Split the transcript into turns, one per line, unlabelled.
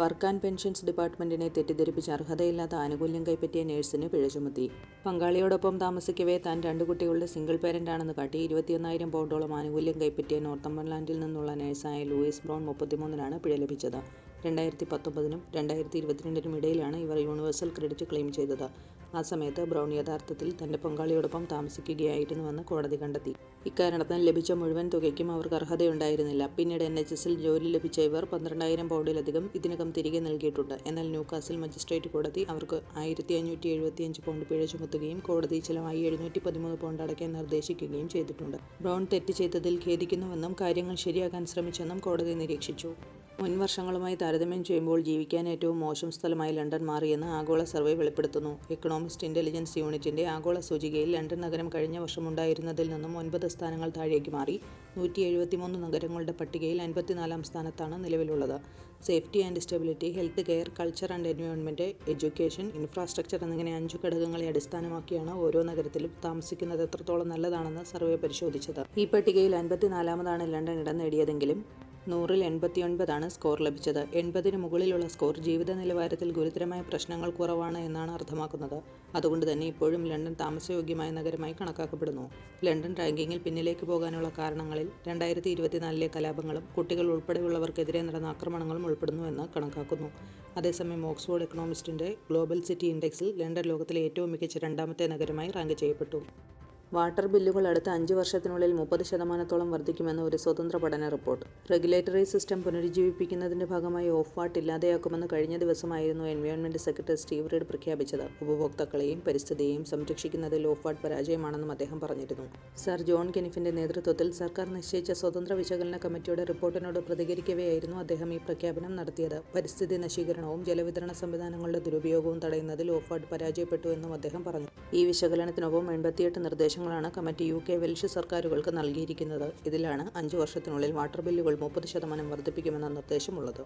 Work and pensions ഡിപ്പാർട്ട്മെന്റിനെ തെറ്റിദ്ധരിപ്പിച്ച് അർഹതയില്ലാത്ത ആനുകൂല്യം കൈപ്പറ്റിയ നഴ്സിന് പിഴ ചുമത്തി. പങ്കാളിയോടൊപ്പം താമസിക്കവേ താൻ രണ്ട് കുട്ടികളുടെ സിംഗിൾ പേരന്റ് ആണെന്ന് കാട്ടി ഇരുപത്തിയൊന്നായിരം പൗണ്ടോളം ആനുകൂല്യം കൈപ്പറ്റിയ നോർത്തംബർലാൻഡിൽ നിന്നുള്ള നഴ്സായ ലൂയിസ് ബ്രൗൺ മുപ്പത്തിമൂന്നിനാണ് പിഴ ലഭിച്ചത്. രണ്ടായിരത്തി പത്തൊമ്പതിനും രണ്ടായിരത്തി ഇരുപത്തിരണ്ടിനും ഇടയിലാണ് ഇവർ യൂണിവേഴ്സൽ ക്രെഡിറ്റ് ക്ലെയിം ചെയ്തത്. ആ സമയത്ത് ബ്രൗൺ യഥാർത്ഥത്തിൽ തന്റെ പങ്കാളിയോടൊപ്പം താമസിക്കുകയായിരുന്നുവെന്ന് കോടതി കണ്ടെത്തി. ഇക്കാരണത്താൽ ലഭിച്ച മുഴുവൻ തുകയ്ക്കും അവർക്ക് അർഹതയുണ്ടായിരുന്നില്ല. പിന്നീട് എൻ എച്ച് എസിൽ ജോലി ലഭിച്ച ഇവർ പന്ത്രണ്ടായിരം പൗണ്ടിലധികം ഇതിനകം തിരികെ നൽകിയിട്ടുണ്ട്. എന്നാൽ ന്യൂകാസിൽ മജിസ്ട്രേറ്റ് കോടതി അവർക്ക് ആയിരത്തി അഞ്ഞൂറ്റി എഴുപത്തിയഞ്ച് പൗണ്ട് പിഴ ചുമത്തുകയും കോടതി ചിലവായി എഴുന്നൂറ്റി പതിമൂന്ന് പൗണ്ട് അടയ്ക്കാൻ നിർദ്ദേശിക്കുകയും ചെയ്തിട്ടുണ്ട്. ബ്രൗൺ തെറ്റ് ചെയ്തതിൽ ഖേദിക്കുന്നുവെന്നും കാര്യങ്ങൾ ശരിയാക്കാൻ ശ്രമിച്ചെന്നും കോടതി നിരീക്ഷിച്ചു. മുൻ വർഷങ്ങളുമായി താരതമ്യം ചെയ്യുമ്പോൾ ജീവിക്കാൻ ഏറ്റവും മോശം സ്ഥലമായി ലണ്ടൻ മാറിയെന്ന് ആഗോള സർവേ വെളിപ്പെടുത്തുന്നു. എക്കണോമിസ്റ്റ് ഇന്റലിജൻസ് യൂണിറ്റിന്റെ ആഗോള സൂചികയിൽ ലണ്ടൻ നഗരം കഴിഞ്ഞ വർഷമുണ്ടായിരുന്നതിൽ നിന്നും ഒൻപത് സ്ഥാനങ്ങൾ താഴേക്ക് മാറി. നൂറ്റി എഴുപത്തിമൂന്ന് നഗരങ്ങളുടെ പട്ടികയിൽ അൻപത്തിനാലാം സ്ഥാനത്താണ് നിലവിലുള്ളത്. Safety and stability health care culture and environment education infrastructure എന്നിങ്ങനെ അഞ്ച് ഘടകങ്ങളെ അടിസ്ഥാനമാക്കിയാണ് ഓരോ നഗരത്തിലും താമസിക്കുന്നത് എത്രത്തോളം നല്ലതാണെന്ന് സർവേ പരിശോധിച്ചത്. ഈ പട്ടികയിൽ അൻപത്തിനാലാമതാണ് ലണ്ടൻ ഇടം നേടിയതെങ്കിലും നൂറിൽ എൺപത്തിയൊൻപതാണ് സ്കോർ ലഭിച്ചത്. എൺപതിന് മുകളിലുള്ള സ്കോർ ജീവിത നിലവാരത്തിൽ ഗുരുതരമായ പ്രശ്നങ്ങൾ കുറവാണ് എന്നാണ് അർത്ഥമാക്കുന്നത്. അതുകൊണ്ട് തന്നെ ഇപ്പോഴും ലണ്ടൻ താമസയോഗ്യമായ നഗരമായി കണക്കാക്കപ്പെടുന്നു. ലണ്ടൻ റാങ്കിങ്ങിൽ പിന്നിലേക്ക് പോകാനുള്ള കാരണങ്ങളിൽ രണ്ടായിരത്തി ഇരുപത്തിനാലിലെ കലാപങ്ങളും കുട്ടികൾ ഉൾപ്പെടെയുള്ളവർക്കെതിരെ നടന്ന ആക്രമണങ്ങളും ഉൾപ്പെടുന്നുവെന്ന് കണക്കാക്കുന്നു. അതേസമയം ഓക്സ്ഫോർഡ് എക്കണോമിസ്റ്റിന്റെ ഗ്ലോബൽ സിറ്റി ഇൻഡെക്സിൽ ലണ്ടൻ ലോകത്തിലെ ഏറ്റവും മികച്ച രണ്ടാമത്തെ നഗരമായി റാങ്ക് ചെയ്യപ്പെട്ടു. വാട്ടർ ബില്ലുകൾ അടുത്ത അഞ്ച് വർഷത്തിനുള്ളിൽ മുപ്പത് ശതമാനത്തോളം വർദ്ധിക്കുമെന്ന് ഒരു സ്വതന്ത്ര പഠന റിപ്പോർട്ട്. റെഗുലേറ്ററി സിസ്റ്റം പുനരുജ്ജീവിപ്പിക്കുന്നതിന്റെ ഭാഗമായി ഓഫ് വാട്ട് ഇല്ലാതെയാക്കുമെന്ന് കഴിഞ്ഞ ദിവസമായിരുന്നു എൻവയോൺമെന്റ് സെക്രട്ടറി സ്റ്റീവ് റീഡ് പ്രഖ്യാപിച്ചത്. ഉപഭോക്താക്കളെയും പരിസ്ഥിതിയെയും സംരക്ഷിക്കുന്നതിൽ ഓഫ് വാട്ട് പരാജയമാണെന്നും അദ്ദേഹം പറഞ്ഞിരുന്നു. സർ ജോൺ കെനിഫിന്റെ നേതൃത്വത്തിൽ സർക്കാർ നിശ്ചയിച്ച സ്വതന്ത്ര വിശകലന കമ്മിറ്റിയുടെ റിപ്പോർട്ടിനോട് പ്രതികരിക്കവെയായിരുന്നു അദ്ദേഹം ഈ പ്രഖ്യാപനം നടത്തിയത്. പരിസ്ഥിതി നശീകരണവും ജലവിതരണ സംവിധാനങ്ങളുടെ ദുരുപയോഗവും തടയുന്നതിൽ ഓഫ് വാട്ട് പരാജയപ്പെട്ടു എന്നും അദ്ദേഹം പറഞ്ഞു. ഈ വിശകലനത്തിനൊപ്പം എൺപത്തിയെട്ട് നിർദ്ദേശങ്ങളാണ് കമ്മിറ്റി യു കെ വെൽഷ് സർക്കാരുകൾക്ക് നൽകിയിരിക്കുന്നത്. ഇതിലാണ് അഞ്ചു വർഷത്തിനുള്ളിൽ വാട്ടർ ബില്ലുകൾ മുപ്പത് ശതമാനം വർദ്ധിപ്പിക്കുമെന്ന നിർദ്ദേശമുള്ളത്.